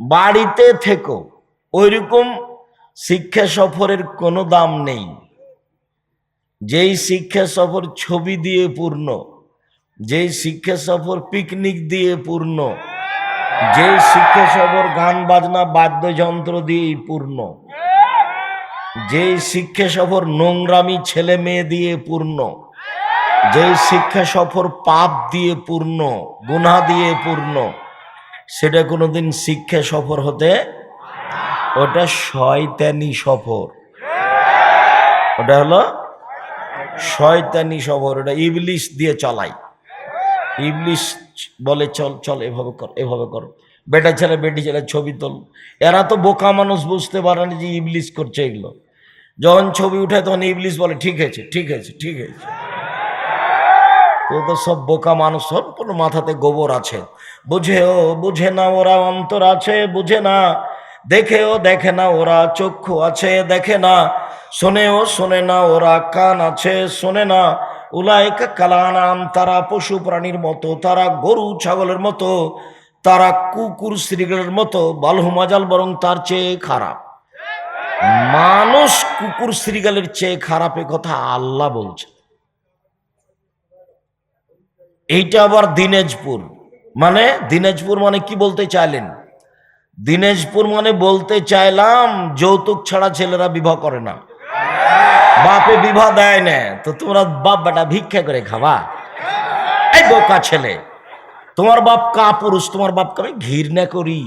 বাড়িতে থেকো। ওইরকম শিক্ষা সফরের কোনো দাম নেই। যেই শিক্ষা সফর ছবি দিয়ে পূর্ণ, যেই শিক্ষা সফর পিকনিক দিয়ে পূর্ণ, যেই শিক্ষা সফর গান বাজনা বাদ্যযন্ত্র দিয়েই পূর্ণ, যেই শিক্ষা সফর নোংরামি ছেলে মেয়ে দিয়ে পূর্ণ, যেই শিক্ষা সফর পাপ দিয়ে পূর্ণ গুনা দিয়ে পূর্ণ সেটা কোনোদিন শিক্ষা সফর হতে ওটা শয়তানি সফর। ওটা হলো শয়তানি সফর, ওটা ইবলিশ দিয়ে চলাই। ইবলিশ বলে, চল চল, এভাবে কর এভাবে কর। বেটা ছেলে, বেটি ছেলে, ছবি তোল। এরা তো বোকা মানুষ, বুঝতে পারে না যে ইবলিশ করছে এগুলো। যখন ছবি উঠে তখন ইবলিশ বলে, ঠিক আছে ঠিক আছে ঠিক আছে। তো তো সব বোকা মানুষ সম্পূর্ণ মাথাতে গোবর আছে। বুঝেও বুঝে না ওরা অন্তর আছে, বুঝে না। দেখেও দেখে না ওরা চক্ষু আছে, দেখে না। শোনেও শোনে না ওরা কান আছে, শোনে না। উলায়কা কালানাম তারা পশু প্রাণীর মতো, তারা গরু ছাগলের মতো, তারা কুকুর শ্রীগলের মতো বালহুমাজাল বরং তার চেয়ে খারাপ। মানুষ কুকুর শ্রীগালের চেয়ে খারাপ এ কথা আল্লাহ বলছে এইটা আবার দিনাজপুর। মানে দিনাজপুর মানে কি বলতে চাইলেন? দিনাজপুর মানে বলতে চাইলাম, যৌতুক ছাড়া ছেলেরা বিবাহ করে না। বাপে বিবাহ দেয় না, তো তোমরা বাপ বেটা ভিক্ষা করে খাবা। এই বোকা ছেলে, তোমার বাপ কা পুরুষ তোমার বাপকে আমি ঘৃণা করি।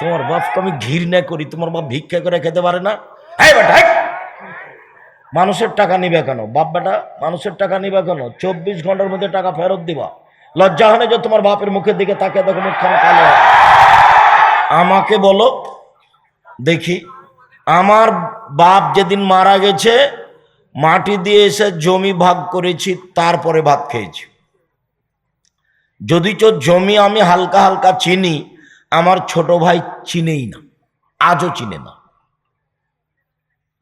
তোমার বাপকে আমি ঘৃণা করি, তোমার বাপ ভিক্ষা করে খেতে পারে না। এই বেটা! মানুষের টাকা নিবে কেন? বাপ বেটা, মানুষের টাকা নিবে কেন? চব্বিশ ঘণ্টার মধ্যে টাকা ফেরত দিবা। লজ্জা হয় যে তোমার বাপের মুখের দিকে তাকে দেখো মুখখান কালো। আমাকে বলো, দেখি। আমার বাপ যেদিন মারা গেছে, মাটি দিয়ে এসে জমি ভাগ করেছি, তারপরে ভাত খেয়েছি। যদি জমি আমি হালকা হালকা চিনি, আমার ছোট ভাই চিনেই না, আজও চিনে না।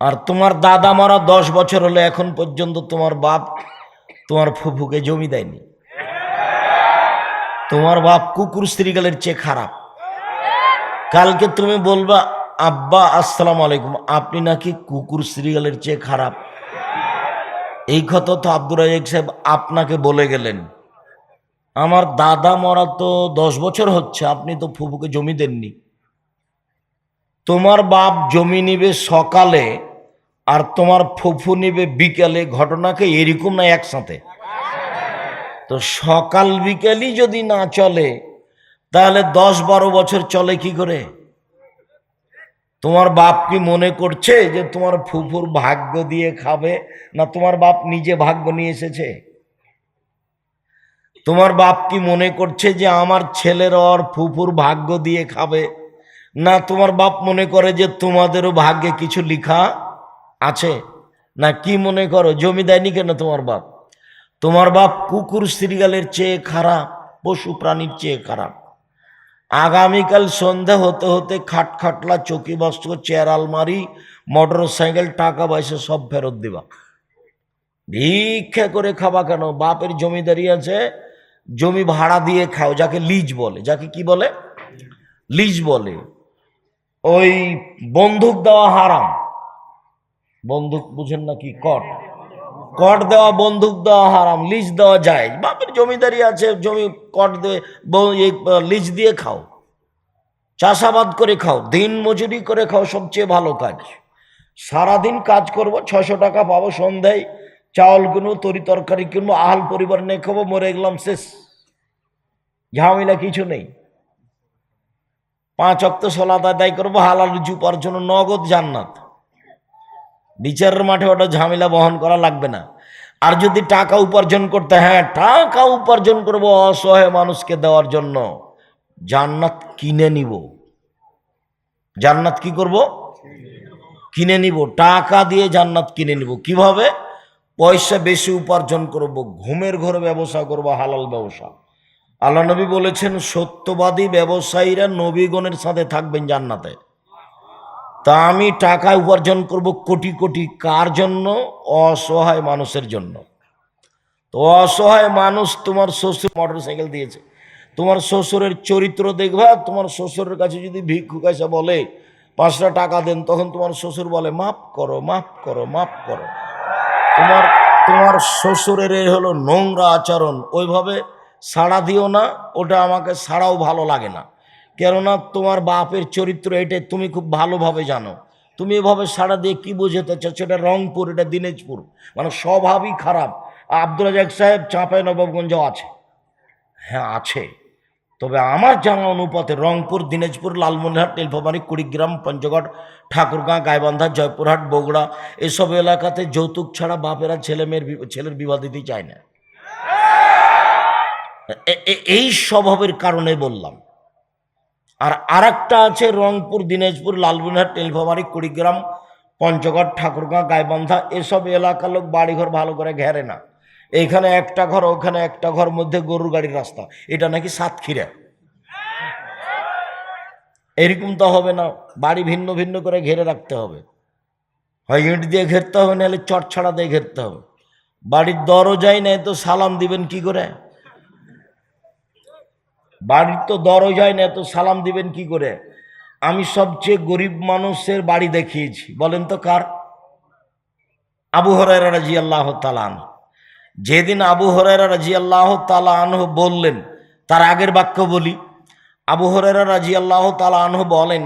আর তোমার দাদা মারা দশ বছর হলো এখন পর্যন্ত তোমার বাপ তোমার ফুফুকে জমি দেয়নি। তোমার বাপ কুকুর স্ত্রীগালের চেয়ে খারাপ। কালকে তুমি বলবা, আব্বা, আসসালাম আলাইকুম। আপনি নাকি কুকুর শ্রীগালের চেয়ে খারাপ? এই কথা তো আব্দুর রাজাক সাহেব আপনাকে বলে গেলেন। আমার দাদা মরা তো দশ বছর হচ্ছে, আপনি তো ফুফুকে জমি দেননি। তোমার বাপ জমি নিবে সকালে আর তোমার ফুফু নিবে বিকালে, ঘটনাকে এরকম না একসাথে। তো সকাল বিকালই যদি না চলে, তাহলে দশ বারো বছর চলে কি করে? তোমার বাপ কি মনে করছে যে তোমার ফুফুর ভাগ্য দিয়ে খাবে, না তোমার বাপ নিজে ভাগ্য নিয়ে এসেছে? তোমার বাপ কি মনে করছে যে আমার ছেলের ওর ফুফুর ভাগ্য দিয়ে খাবে, না তোমার বাপ মনে করে যে তোমাদেরও ভাগ্যে কিছু লিখা? আছে? না কি মনে করো, জমি দেয়নি কেন তোমার বাপ? তোমার বাপ কুকুর শ্রীগালের চেয়ে খারাপ, পশু প্রাণীর চেয়ে খারাপ। আগামীকাল সন্ধ্যা হতে হতে খাট খাটলা, চকি বস্ত্র, চেয়ার আলমারি মোটর সাইকেল টাকা পয়সা সব ফেরত দিবা। ভিক্ষা করে খাবা কেন? বাপের জমিদারি আছে, জমি ভাড়া দিয়ে খাও, যাকে লিজ বলে। যাকে কি বলে? লিজ বলে। ওই বন্দুক দেওয়া হারাম। বন্দুক বুঝেন না কি কট? কট দেওয়া, বন্দুক দেওয়া হারাম, লিজ দেওয়া যায়। বাপের জমিদারি আছে, জমি কট দিয়ে লিজ দিয়ে খাও। চাষাবাদ করে খাও, দিন মজুরি করে খাও, সবচেয়ে ভালো কাজ। সারাদিন কাজ করব ছশো টাকা পাবো সন্ধ্যায়, চাউল কিনবো, তরি তরকারি কিনবো, আহাল পরিবার নিয়ে খাব, মরে গেলাম, শেষ। ঝামেলা কিছু নেই। পাঁচ অক্ত সলাদ আদায় করব, হালাল রুচি উপার্জন, নগদ জান্নাত। বিচারের মাঠে ওটা ঝামেলা বহন করা লাগবে না। আর যদি টাকা উপার্জন করতে হ্যাঁ টাকা উপার্জন করব অসহায় মানুষকে দেওয়ার জন্য, জান্নাত কিনে নিব। জান্নাত কি করব? কিনে নিব। টাকা দিয়ে জান্নাত কিনে নিব। কীভাবে? পয়সা বেশি উপার্জন করব, ঘুমের ঘরে ব্যবসা করব, হালাল ব্যবসা। আল্লাহ নবী বলেছেন, সত্যবাদী ব্যবসায়ীরা নবীগণের সাথে থাকবেন জান্নাতে। তা আমি টাকা উপার্জন করব কোটি কোটি কার জন্য? অসহায় মানুষের জন্য। তো অসহায় মানুষ তোমার শ্বশুর মোটর সাইকেল দিয়েছে। তোমার শ্বশুরের চরিত্র দেখবা, তোমার শ্বশুরের কাছে যদি ভিক্ষুক এসে বলে পাঁচটা টাকা দেন, তখন তোমার শ্বশুর বলে, মাফ করো মাফ করো মাফ করো। তোমার তোমার শ্বশুরের এই হলো নোংরা আচরণ। ওইভাবে সাড়া দিও না, ওটা আমাকে সাড়াও ভালো লাগে না। কেননা তোমার বাপের চরিত্র এটাই তুমি খুব ভালোভাবে জানো। তুমি এভাবে সারা দিয়ে কী বোঝাতে চাচ্ছ? এটা রংপুর, এটা দিনাজপুর। মানে স্বভাবই খারাপ। আব্দুল রাজাক সাহেব চাঁপাই নবাবগঞ্জও আছে। হ্যাঁ আছে। তবে আমার জানা অনুপাতে রংপুর, দিনাজপুর, লালমনিরহাট, নীলফামারী, কুড়িগ্রাম, পঞ্চগড়, ঠাকুরগাঁ গাইবান্ধা জয়পুরহাট, বগুড়া এসব এলাকাতে যৌতুক ছাড়া বাপেরা ছেলে মেয়ের ছেলের বিবাহ দিতে চায় না। এই স্বভাবের কারণে বললাম। আর আরেকটা আছে রংপুর, দিনাজপুর, লালমনিরহাট, নীলফামারী, কুড়িগ্রাম, পঞ্চগড়, ঠাকুরগাঁ, গাইবান্ধা, এসব এলাকার লোক বাড়িঘর ভালো করে ঘেরে না। এইখানে একটা ঘর, ওখানে একটা ঘর, মধ্যে গরুর গাড়ির রাস্তা। এটা নাকি সাতক্ষীরা? এরকম তো হবে না, বাড়ি ভিন্ন ভিন্ন করে ঘেরে রাখতে হবে। হয় ইট দিয়ে ঘেরতে হবে, নাহলে চট ছাড়া দিয়ে ঘেরতে হবে। বাড়ির দরজাই নেই তো সালাম দিবেন কি করে? বাড়ির তো দরজাই না, এত সালাম দিবেন কি করে? আমি সবচেয়ে গরিব মানুষের বাড়ি দেখিয়েছি। বলেন তো কার? আবু হরাইরা রাজি আল্লাহ তালান যেদিন আবু হরাইরা রাজি আল্লাহ তালাহ বললেন, তার আগের বাক্য বলি, আবু হরাইরা রাজি আল্লাহ তালাহ বলেন,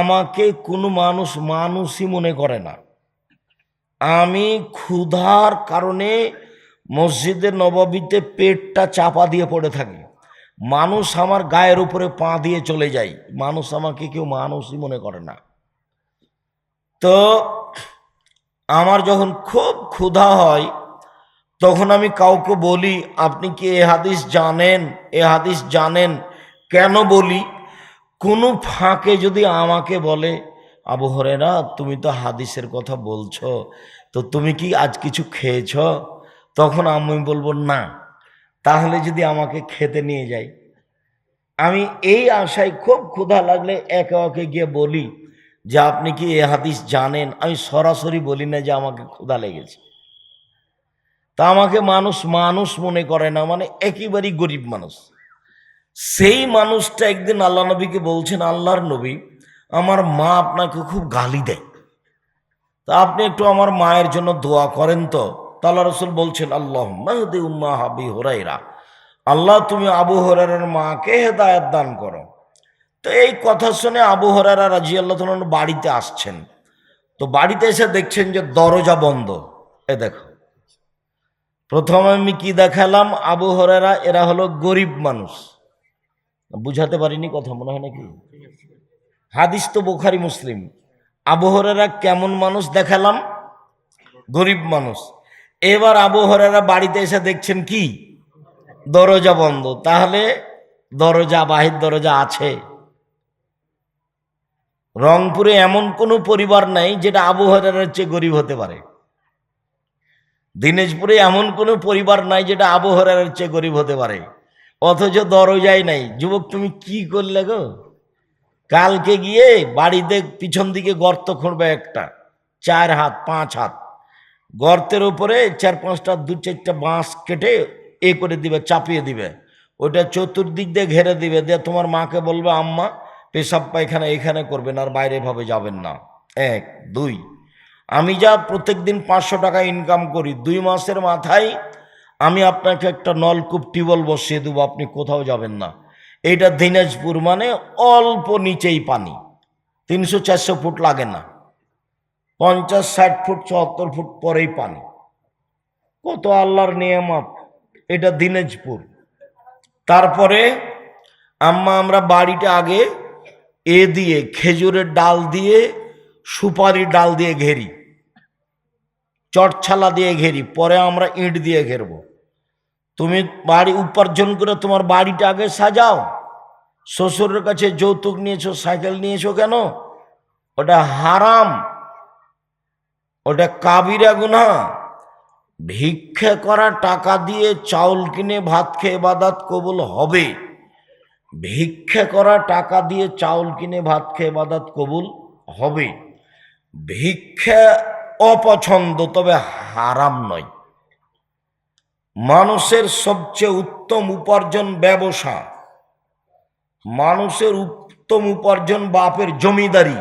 আমাকে কোনো মানুষ মানুষই মনে করে না। আমি ক্ষুধার কারণে মসজিদের নবাবিতে পেটটা চাপা দিয়ে পড়ে থাকি। মানুষ আমার গায়ের উপরে পা দিয়ে চলে যায়। মানুষ আমাকে কেউ মানুষই মনে করে না। তো আমার যখন খুব ক্ষুধা হয়, তখন আমি কাউকে বলি, আপনি কি এ হাদিস জানেন? এ হাদিস জানেন? কেন বলি? কোনো ফাঁকে যদি আমাকে বলে, আবু হরেরা তুমি তো হাদিসের কথা বলছো, তো তুমি কি আজ কিছু খেয়েছ? তখন আমি বলব, না। তাহলে যদি আমাকে খেতে নিয়ে যাই। আমি এই আশায় খুব ক্ষুধা লাগলে একে একে গিয়ে বলি যে, আপনি কি এ হাদিস জানেন? আমি সরাসরি বলি না যে, আমাকে ক্ষুধা লেগেছে। তা আমাকে মানুষ মানুষ মনে করে না মানে একেবারেই গরিব মানুষ। সেই মানুষটা একদিন আল্লাহ নবীকে বলছেন, আল্লাহর নবী, আমার মা আপনাকে খুব গালি দেয়। তা আপনি একটু আমার মায়ের জন্য দোয়া করেন তো। তাল্লা রসুল বলছেন আল্লাহ মাহদি উম্মা হাবি হোরাইরা আল্লাহ, তুমি আবু হরারের মাকে হেদায়ত দান করো। তো এই কথা শুনে আবু হরারা রাজি আল্লাহ তাআলা বাড়িতে আসছেন। তো বাড়িতে এসে দেখছেন যে দরজা বন্ধ। এ দেখো, প্রথমে আমি কি দেখালাম? আবু হরারা এরা হলো গরিব মানুষ। বুঝাতে পারিনি কথা, মনে হয় নাকি? হাদিস তো বোখারি, মুসলিম। আবু হরারা কেমন মানুষ দেখালাম? গরিব মানুষ। এবার আবু হরারা বাড়িতে এসে দেখছেন কি? দরজা বন্ধ। তাহলে দরজা বাহির দরজা আছে। রংপুরে এমন কোনো পরিবার নাই যেটা আবু হরারের চেয়ে গরিব হতে পারে। দিনাজপুরে এমন কোনো পরিবার নাই যেটা আবু হরারের চেয়ে গরিব হতে পারে। অথচ দরজাই নাই। যুবক, তুমি কি করলে গো? কালকে গিয়ে বাড়িতে পিছন দিকে গর্ত খুঁড়বে একটা। চার হাত, পাঁচ হাত। গর্তের উপরে চার পাঁচটা, দু চারটা বাঁশ কেটে এ করে দিবে, চাপিয়ে দিবে। ওটা চতুর্দিক দিয়ে ঘেরে দিবে। দিয়ে তোমার মাকে বলবে, আম্মা, পেশাব পায়খানা এখানে করবেন আর বাইরে ভাবে যাবেন না। এক, দুই, আমি যা প্রত্যেক দিন পাঁচশো টাকা ইনকাম করি, দুই মাসের মাথায় আমি আপনাকে একটা নলকূপ টিউবওয়েল বসিয়ে দেবো, আপনি কোথাও যাবেন না। এটা দিনাজপুর মানে অল্প নিচেই পানি, তিনশো চারশো ফুট লাগে না। পঞ্চাশ, ষাট ফুট চুয়াত্তর ফুট পরেই পানি। কত আল্লাহর নিয়ামত, এটা দিনাজপুর। তারপরে আম্মা, আমরা বাড়িটা আগে এ দিয়ে, খেজুরের ডাল দিয়ে সুপারি ডাল দিয়ে ঘেরি। চটছালা দিয়ে ঘেরি, পরে আমরা ইট দিয়ে ঘেরবো। তুমি বাড়ি উপার্জন করে তোমার বাড়িটা আগে সাজাও। শ্বশুরের কাছে যৌতুক নিয়েছো, সাইকেল নিয়েছো কেন? ওটা হারাম। ওটা কাবিরা গুনা ভিক্ষে করা টাকা দিয়ে চাউল কিনে ভাত খেয়ে বাদাত কবুল হবে। ভিক্ষে করা টাকা দিয়ে চাউল কিনে ভাত খেয়ে বাদাত কবুল হবে। ভিক্ষা অপছন্দ, তবে হারাম নয়। মানুষের সবচেয়ে উত্তম উপার্জন ব্যবসা। মানুষের উত্তম উপার্জন বাপের জমিদারি।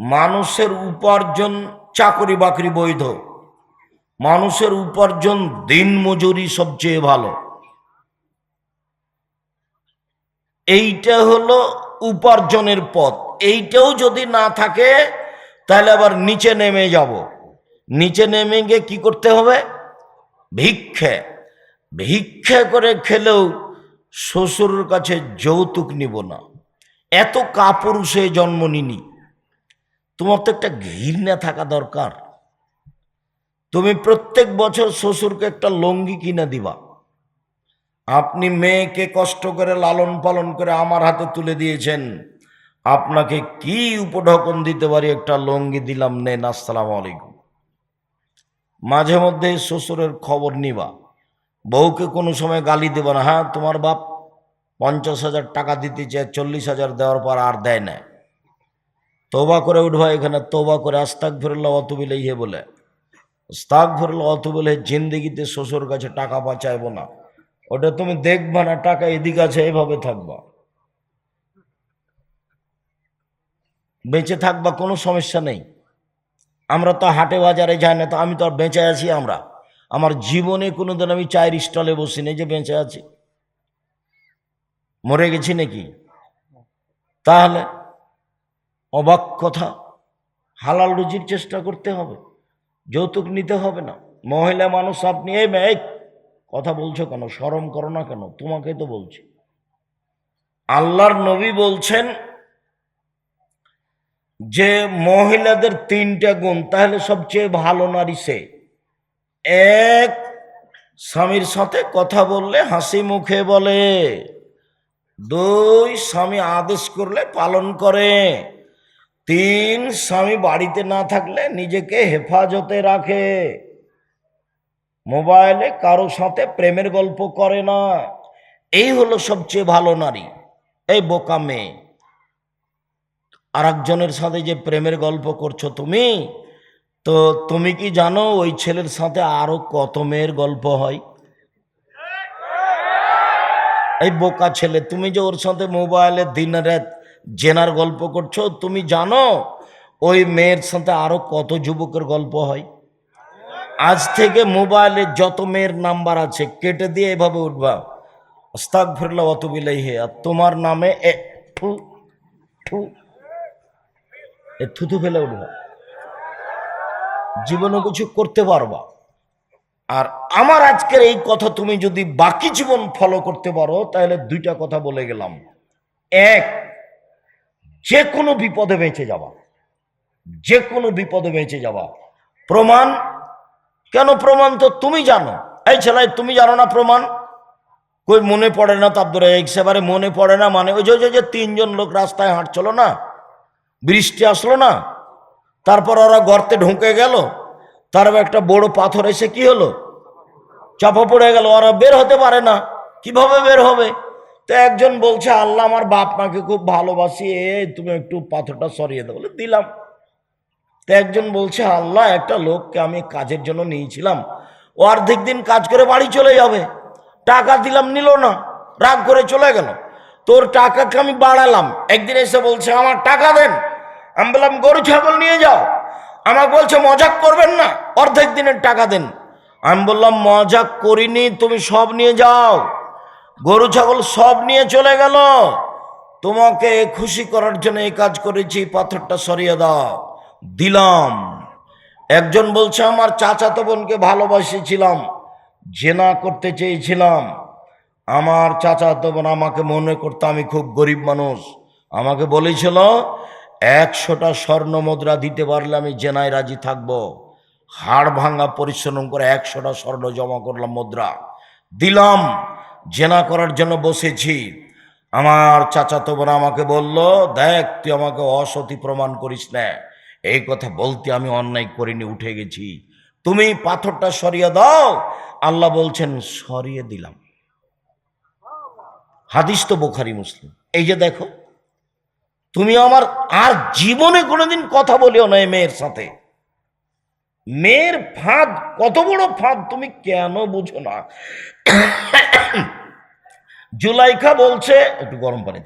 মানুষের উপার্জন চাকরি বাকরি বৈধ। মানুষের উপার্জন দিন মজুরি সবচেয়ে ভালো। এইটা হলো উপার্জনের পথ। এইটাও যদি না থাকে, তাহলে আবার নিচে নেমে যাব। নিচে নেমে গিয়ে কি করতে হবে? ভিক্ষে। ভিক্ষে করে খেলেও শ্বশুরের কাছে যৌতুক নিব না। এত কাপুরুষে জন্ম নিনি। তোমার তো একটা ঘৃণা থাকা দরকার। তুমি প্রত্যেক বছর শ্বশুরকে একটা লঙ্গি কিনে দিবা। আপনি মেয়েকে কষ্ট করে লালন পালন করে আমার হাতে তুলে দিয়েছেন। আপনাকে কি উপঢকন দিতে পারি একটা লঙ্গি দিলাম, নেন, আসসালাম আলাইকুম। মাঝে মধ্যে শ্বশুরের খবর নিবা। বউকে কোনো সময় গালি দেবে না। হ্যাঁ তোমার বাপ পঞ্চাশ হাজার টাকা দিতে চায়, চল্লিশ হাজার দেওয়ার পর আর দেয় না। তোবা করে উঠবা এখানে, তোবা করে আস্তাক ফিরল্লা অতুবিলে ইয়ে বলে। স্তাক ফিরল্লা অতুবিলে জিন্দিগিতে শ্বশুর কাছে টাকা বাঁচাইব না। ওটা তুমি দেখবা না, টাকা এদিক আছে, এভাবে থাকবা। বেঁচে থাকবা, কোনো সমস্যা নেই। আমরা তো হাটে বাজারে যাই না, তো আমি তো আর বেঁচে আছি আমরা। আমার জীবনে কোনোদিন আমি চায়ের স্টলে বসি নেই যে বেঁচে আছি। মরে গেছি নাকি? তাহলে অবাক কথা। হালাল রুজির চেষ্টা করতে হবে। যৌতুক নিতে হবে না। মহিলা মানুষ, আপনি এই মেয়ে, কথা বলছো কেন? সরম করো না কেন? তোমাকে তো বলছি। আল্লাহর নবী বলছেন যে, মহিলাদের তিনটা গুণ, তাহলে সবচেয়ে ভালো নারী সে। এক, স্বামীর সাথে কথা বললে হাসি মুখে বলে। দুই, স্বামী আদেশ করলে পালন করে। তিন স্বামী বাড়িতে না থাকলে নিজেকে হেফাজতে রাখে। মোবাইলে কারও সাথে প্রেমের গল্প করে না। এই হলো সবচেয়ে ভালো নারী, এই বোকা মেয়ে। আর একজনের সাথে যে প্রেমের গল্প করছ তুমি, তো তুমি কি জানো ওই ছেলের সাথে আরও কত মেয়ের গল্প হয়? এই বোকা ছেলে, তুমি যে ওর সাথে মোবাইলে দিন রাত জেনার গল্প করছ, তুমি জানো ওই মেয়ের সাথে আরও কত যুবকের গল্প হয়? আজ থেকে মোবাইলে যত মেয়ের নাম্বার আছে, কেটে দিয়ে এভাবে উঠবা। স্তাক ফিরলা অত বিলাই হে আর তোমার নামে এ ঠু ঠু এ থুতু ফেলে উঠবা। জীবনে কিছু করতে পারবা। আর আমার আজকের এই কথা তুমি যদি বাকি জীবন ফলো করতে পারো, তাহলে দুইটা কথা বলে গেলাম। এক যে কোনো বিপদে বেঁচে যাওয়া। যে কোনো বিপদে বেঁচে যাওয়া। প্রমাণ? কেন প্রমাণ তো তুমি জানো। এই ছেলে, তুমি জানো না প্রমাণ? কই মনে পড়ে না তো আব্দুর একেবারে মনে পড়ে না মানে? ওই যে- যে- তিনজন লোক রাস্তায় হাঁটছিল না? বৃষ্টি আসলো না? তারপর ওরা গর্তে ঢুকে গেল। তারপর একটা বড় পাথর এসে কি হলো? চাপা পড়ে গেল। ওরা বের হতে পারে না। কীভাবে বের হবে? তো একজন বলছে, আল্লাহ আমার বাপ মাকে খুব ভালোবাসি এ তুমি একটু পাথরটা সরিয়ে দাও। বলে দিলাম। তো একজন বলছে, আল্লাহ, একটা লোককে আমি কাজের জন্য নিয়েছিলাম। ও অর্ধেক দিন কাজ করে বাড়ি চলে যাবে। টাকা দিলাম, নিল না। রাগ করে চলে গেল। তোর টাকাকে আমি বাড়ালাম। একদিন এসে বলছে, আমার টাকা দেন। আমি বললাম, গরু, ছাগল নিয়ে যাও। আমাকে বলছে, মজাক করবেন না। অর্ধেক দিনের টাকা দেন। আমি বললাম, মজাক করিনি, তুমি সব নিয়ে যাও। গরু, ছাগল সব নিয়ে চলে গেল। তোমাকে খুশি করার জন্য এই কাজ করেছি, পাথরটা সরিয়ে দাও। দিলাম। একজন বলছে, আমার চাচাতো বোনকে ভালোবাসেছিলাম, জেনা করতে চেয়েছিলাম। আমার চাচাতো বোন আমাকে মনে করতো আমি খুব গরিব মানুষ। আমাকে বলেছিল, একশোটা স্বর্ণ মুদ্রা দিতে পারলে আমি জেনায় রাজি থাকব। হাড় ভাঙা পরিশ্রম করে একশোটা স্বর্ণ জমা করলাম মুদ্রা। দিলাম। জেনা করার জন্য বসেছি। আমার চাচাতো বোন আমাকে বলল, দেখ, তুই আমাকে অসতী প্রমাণ করিস না। এই কথা বলতে আমি অন্যায় করিনি, উঠে গেছি। তুমি পাথরটা সরিয়ে দাও। আল্লাহ বলছেন, সরিয়ে দিলাম। হাদিস তো বোখারি, মুসলিম। এই যে দেখো, তুমি আমার আর জীবনে কোনোদিন কথা বলিও না এই মেয়ের সাথে। মেয়ের ফাঁদ, কত বড় ফাঁদ তুমি কেন বুঝো না? জুলাইখা বলছে, একটু গরম পানি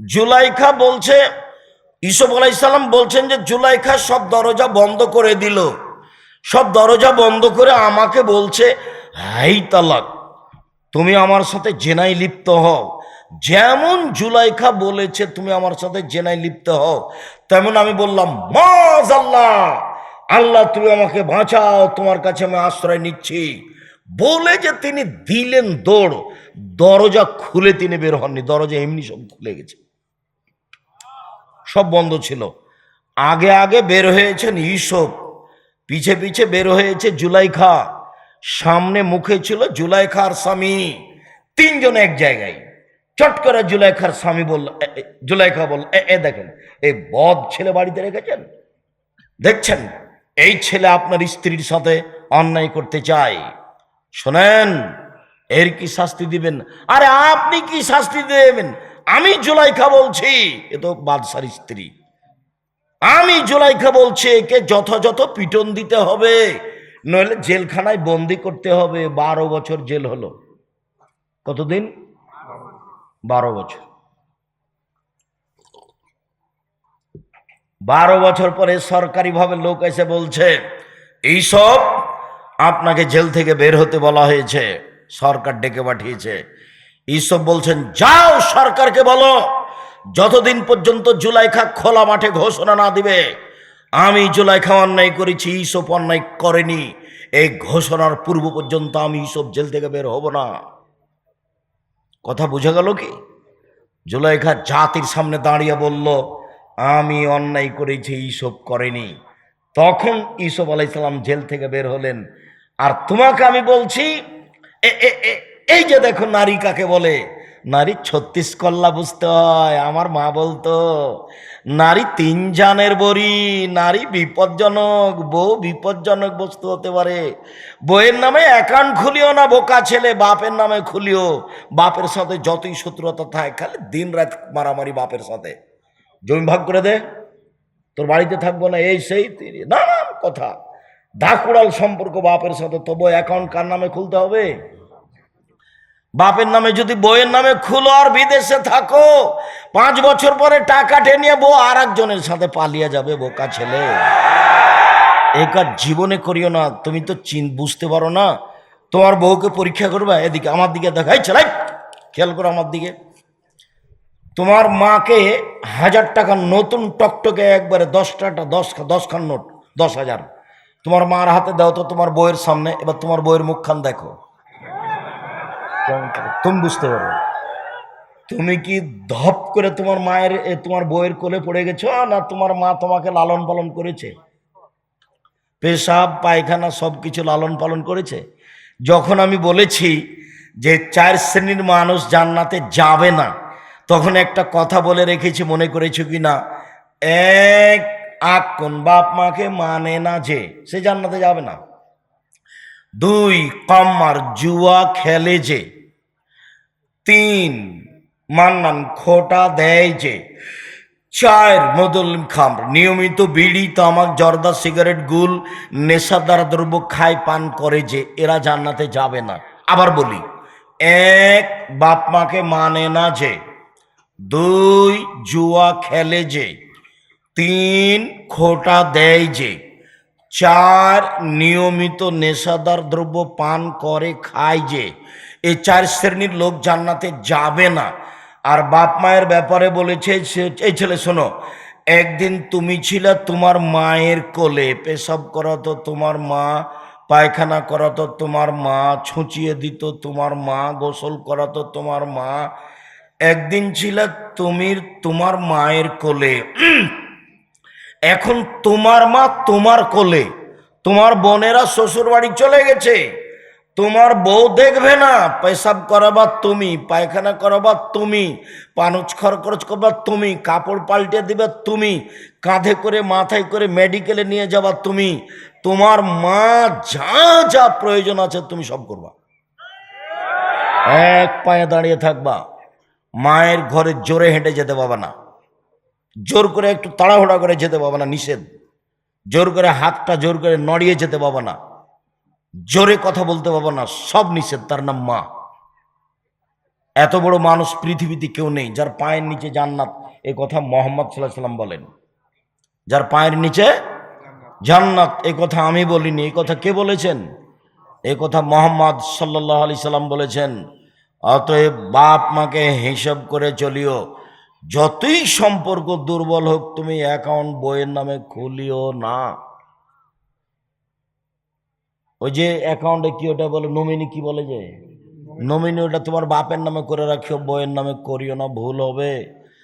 জুলাইখা বলছে, ইসব আলাইসাল্লাম বলছেন যে, জুলাইখা সব দরজা বন্ধ করে দিল। সব দরজা বন্ধ করে আমাকে বলছে হাই তালাক, তুমি আমার সাথে জেনাই লিপ্ত হও। যেমন জুলাইখা বলেছে, তুমি আমার সাথে জেনাই লিপ্ত হও, তেমন আমি বললাম মাজ আল্লাহ আল্লাহ, তুমি আমাকে বাঁচাও, তোমার কাছে আমি আশ্রয় নিচ্ছি। বলে যে তিনি দিলেন দৌড়, দরজা খুলে তিনি বের হননি। দরজা এমনি সব খুলে গেছে। সব বন্ধ ছিল। আগে আগে বের হয়েছেন ইসব পিছে পিছে বের হয়েছে জুলাইখা। সামনে মুখে ছিল জুলাইখার স্বামী। তিনজন এক জায়গায়। চট করে জুলাইখার স্বামী বলল জুলাইখা বলল এ দেখেন, এই বদ ছেলে বাড়িতে রেখেছেন? দেখছেন? এই ছেলে আপনার স্ত্রীর সাথে অন্যায় করতে চায়। শোনেন, এর কি শাস্তি দিবেন? আরে আপনি কি শাস্তি দেবেন? আমি জুলাইখা বলছি, এ তো বাদশার স্ত্রী। আমি জুলাইখা বলছি, একে যথাযথ পিটন দিতে হবে, নইলে জেলখানায় বন্দি করতে হবে। বারো বছর জেল হলো। কতদিন? বারো বছর। বারো বছর পরে সরকারিভাবে লোক এসে বলছে, এইসব আপনাকে জেল থেকে বের হতে বলা হয়েছে, সরকার ডেকে পাঠিয়েছে। এইসব বলছেন, যাও সরকারকে বলো, যতদিন পর্যন্ত জুলাইখা খোলা মাঠে ঘোষণা না দিবে, আমি জুলাইখা অন্যায় করেছি, এইসব অন্যায় করেনি, এই ঘোষণার পূর্ব পর্যন্ত আমি এইসব জেল থেকে বের হব না। কথা বোঝা গেল কি? জুলাইখা জাতির সামনে দাঁড়িয়ে বলল আমি অন্যায় করেছি এইসব করেনি। তখন ইসব আলাইসাল্লাম জেল থেকে বের হলেন। আর তোমাকে আমি বলছি এই যে দেখো নারী কাকে বলে? নারী ছত্রিশ কল্লা বুঝতে হয়, আমার মা বলতো, নারী তিন জানের বড়ি, নারী বিপজ্জনক, বউ বিপজ্জনক বস্তু হতে পারে। বইয়ের নামে অ্যাকাউন্ট খুলিও না, বোকা ছেলে, বাপের নামে খুলিও। বাপের সাথে যতই শত্রুতা থাকে, খালি দিন রাত মারামারি বাপের সাথে। জমি ভাগ করে দে, তোর বাড়িতে থাকব না, এই সেই নানান কথা। ডাকুড়াল সম্পর্ক বাপের সাথে তবু অ্যাকাউন্ট কার নামে খুলতে হবে? বাপের নামে যদি বইয়ের নামে খুলো আর বিদেশে থাকো, পাঁচ বছর পরে টাকা টেনিয়ে বউ আর একজনের সাথে পালিয়ে যাবে বোকা ছেলে। এই কাজ জীবনে করিও না, তুমি তো চিন বুঝতে পারো না। তোমার বউকে পরীক্ষা করবে, এদিকে আমার দিকে দেখাই চালাই খেয়াল করো আমার দিকে। তোমার মাকে হাজার টাকার নতুন টকটকে একবারে দশ দশ খান নোট, দশ হাজার। তোমার মার হাতে দাও তো তোমার বইয়ের সামনে, এবার তোমার বইয়ের মুখখান দেখো। তুমি বুঝতে পারো তুমি কি ধপ করে তোমার মায়ের তোমার বইয়ের কোলে পড়ে গেছো, না তোমার মা তোমাকে লালন পালন করেছে? পেশাব, পায়খানা সব কিছু লালন পালন করেছে? যখন আমি বলেছি যে চার শ্রেণির মানুষ জান্নাতে যাবে না তখন একটা কথা বলে রেখেছি, মনে করেছ কি না? এক আক কোন বাপ মাকে মানে না যে, সে জান্নাতে যাবে না। দুই, কম্মার জুয়া খেলে যে। তিন, মান্নান খোটা দেয় যে। চার মদুল খাম নিয়মিত বিড়ি, তামাক, জর্দা, সিগারেট, গুল, নেশাদার দ্রব্য খায়, পান করে যে, এরা জান্নাতে যাবে না। আবার বলি, এক বাপ মাকে মানে না যে। দুই জুয়া খেলে যে, তিন খোটা দেয় যে, চার নিয়মিত নেশাদার দ্রব্য পান করে খায় যে এই চার শ্রেণির লোক জান্নাতে যাবে না। আর বাপ মায়ের ব্যাপারে বলেছে এই ছেলে শোনো, একদিন তুমি ছিলে তোমার মায়ের কোলে, পেশাব করাতো তোমার মা, পায়খানা করাতো তোমার মা, ছুঁচিয়ে দিত তোমার মা, গোসল করাতো তোমার মা একদিন ছিল তুমি তোমার মায়ের কোলে। এখন তোমার মা তোমার কোলে। তোমার বোনেরা শ্বশুর বাড়ি চলে গেছে। তোমার বউ দেখবে না, পেশাব করাবার তুমি, পায়খানা করাবার তুমি, পানুচ খরচ করবার তুমি, কাপড় পাল্টে দিবে তুমি, কাঁধে করে মাথায় করে মেডিকেলে নিয়ে যাবার তুমি। তোমার মা যা যা প্রয়োজন আছে তুমি সব করবা। এক পায়ে দাঁড়িয়ে থাকবা। মায়ের ঘরে জোরে হেঁটে যেতে পাবা না। জোর করে একটু তাড়াহুড়া করে যেতে পাবো না, নিষেধ। জোর করে হাতটা জোর করে নড়িয়ে যেতে পাবো না। জোরে কথা বলতে পাবো না, সব নিষেধ, তার নাম মা। এত বড় মানুষ পৃথিবীতে কেউ নেই, যার পায়ের নিচে জান্নাত, এ কথা মোহাম্মদ সাল্লাম বলেন। যার পায়ের নিচে জান্নাত, এ কথা আমি বলিনি এই কথা কে বলেছেন? এই কথা মোহাম্মদ সাল্লাহ আলি সাল্লাম বলেছেন। অতএব বাপ মাকে হিসাব করে চলিও। যতই সম্পর্ক দুর্বল হোক, তুমি অ্যাকাউন্ট বইয়ের নামে খুলিও না। ওই যে অ্যাকাউন্টে কি ওটা বলে, নমিনি কি বলে যে? নমিনি ওটা তোমার বাপের নামে করে রাখিও, বইয়ের নামে করিও না, ভুল হবে।